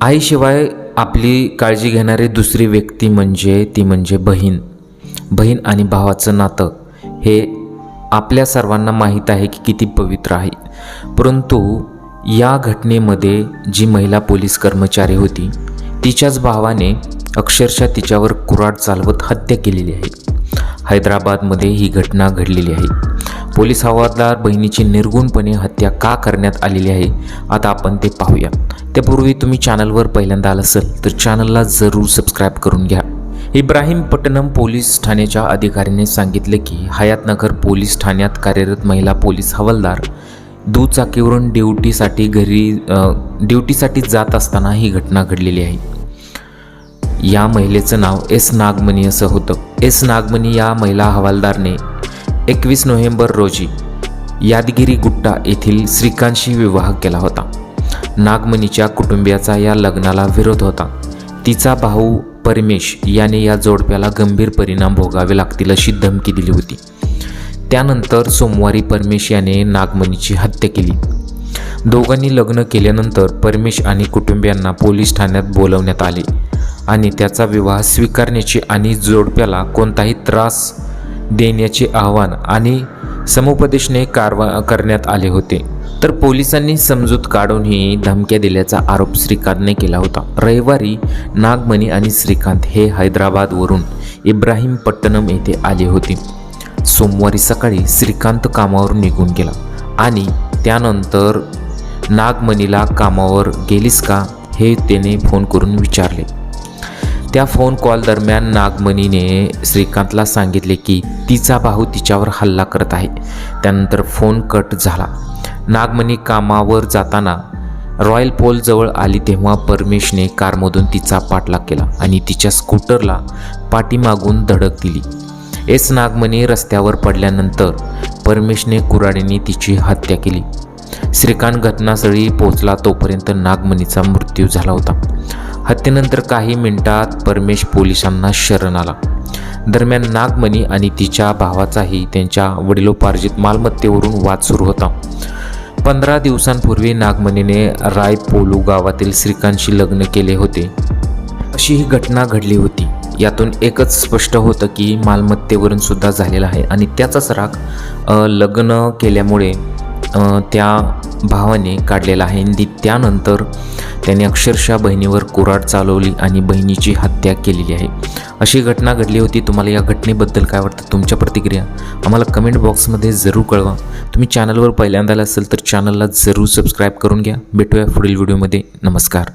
आईशिवाय आपली काळजी घेणारी दुसरी व्यक्ती म्हणजे ती म्हणजे बहीण. बहीण आणि भावाचं नातं हे आपल्या सर्वांना माहीत आहे की किती पवित्र आहे. परंतु या घटनेमध्ये जी महिला पोलीस कर्मचारी होती तिच्याच भावाने अक्षरशः तिच्यावर कुऱ्हाड चालवत हत्या केलेली आहे. हैदराबादमध्ये ही घटना घडलेली आहे. पोलीस हवालदार बहिणीची निर्गुणपणे हत्या का करण्यात आलेली आहे आता आपण ते पाहूया. त्यापूर्वी तुम्ही चॅनलवर पहिल्यांदा आला असेल तर चॅनलला जरूर सबस्क्राईब करून घ्या. इब्राहिमपट्टणम पोलीस ठाण्याच्या अधिकाऱ्याने सांगितले की हयातनगर पोलीस ठाण्यात कार्यरत महिला पोलीस हवालदार दुचाकीवरून ड्युटीसाठी घरी ड्युटीसाठी जात असताना ही घटना घडलेली आहे. या महिलेचं नाव एस नागमणी असं होतं. एस नागमणी या महिला हवालदारने एकवीस नोव्हेंबर रोजी यादगिरी गुट्टा येथील श्रीकांतशी विवाह केला होता. नागमणीच्या कुटुंबियाचा या लग्नाला विरोध होता. तिचा भाऊ परमेश याने या जोडप्याला गंभीर परिणाम भोगावे लागतील अशी धमकी दिली होती. त्यानंतर सोमवारी परमेश याने नागमणीची हत्या केली. दोघांनी लग्न केल्यानंतर परमेश आणि कुटुंबियांना पोलीस ठाण्यात बोलवण्यात आले आणि त्याचा विवाह स्वीकारण्याची आणि जोडप्याला कोणताही त्रास देण्याचे आव्हान आणि समुपदेशने कारवा करण्यात आले होते. तर पोलिसांनी समजूत काढूनही धमक्या दिल्याचा आरोप श्रीकांतने केला होता. रविवारी नागमणी आणि श्रीकांत हे हैदराबादवरून इब्राहिम पट्टणम येथे आले होते. सोमवारी सकाळी श्रीकांत कामावरून निघून गेला. आणि त्यानंतर नागमणीला कामावर गेलीस का? हे त्याने फोन करून विचारले. त्या फोन कॉल दरम्यान नागमणीने श्रीकांतला सांगितले की तिचा भाऊ तिच्यावर हल्ला करत आहे. त्यानंतर फोन कट झाला. नागमणी कामावर जाताना रॉयल पोलजवळ आली तेव्हा परमेशने कारमधून तिचा पाठलाग केला आणि तिच्या स्कूटरला पाठीमागून धडक दिली. एस नागमणी रस्त्यावर पडल्यानंतर परमेशने कुऱ्हाडीने तिची हत्या केली. श्रीकांत घटनास्थळी पोहोचला तोपर्यंत नागमणीचा मृत्यू झाला होता. हत्येनंतर काही मिनिटात परमेश पोलिसांना शरण आला. दरम्यान नागमणी आणि तिच्या भावाचाही त्यांच्या वडिलोपार्जित मालमत्तेवरून वाद सुरू होता. पंधरा दिवसांपूर्वी नागमणीने रायपोलू गावातील श्रीकांतशी लग्न केले होते. अशी ही घटना घडली होती. यातून एकच स्पष्ट होतं की मालमत्तेवरून सुद्धा झालेला आहे आणि त्याचाच राग लग्न केल्यामुळे त्या भावाने काढलेला आहे. आणि त्यानंतर त्याने अक्षरशः बहिणीवर कुराड चालवली आणि बहिणीची हत्या केलेली आहे. अशी घटना घडली होती. तुम्हाला या घटनेबद्दल काय वाटतं? तुमच्या प्रतिक्रिया आम्हाला कमेंट बॉक्समध्ये जरूर कळवा. तुम्ही चॅनलवर पहिल्यांदा असेल तर चॅनलला जरूर सबस्क्राईब करून घ्या. भेटूया पुढील व्हिडिओमध्ये नमस्कार.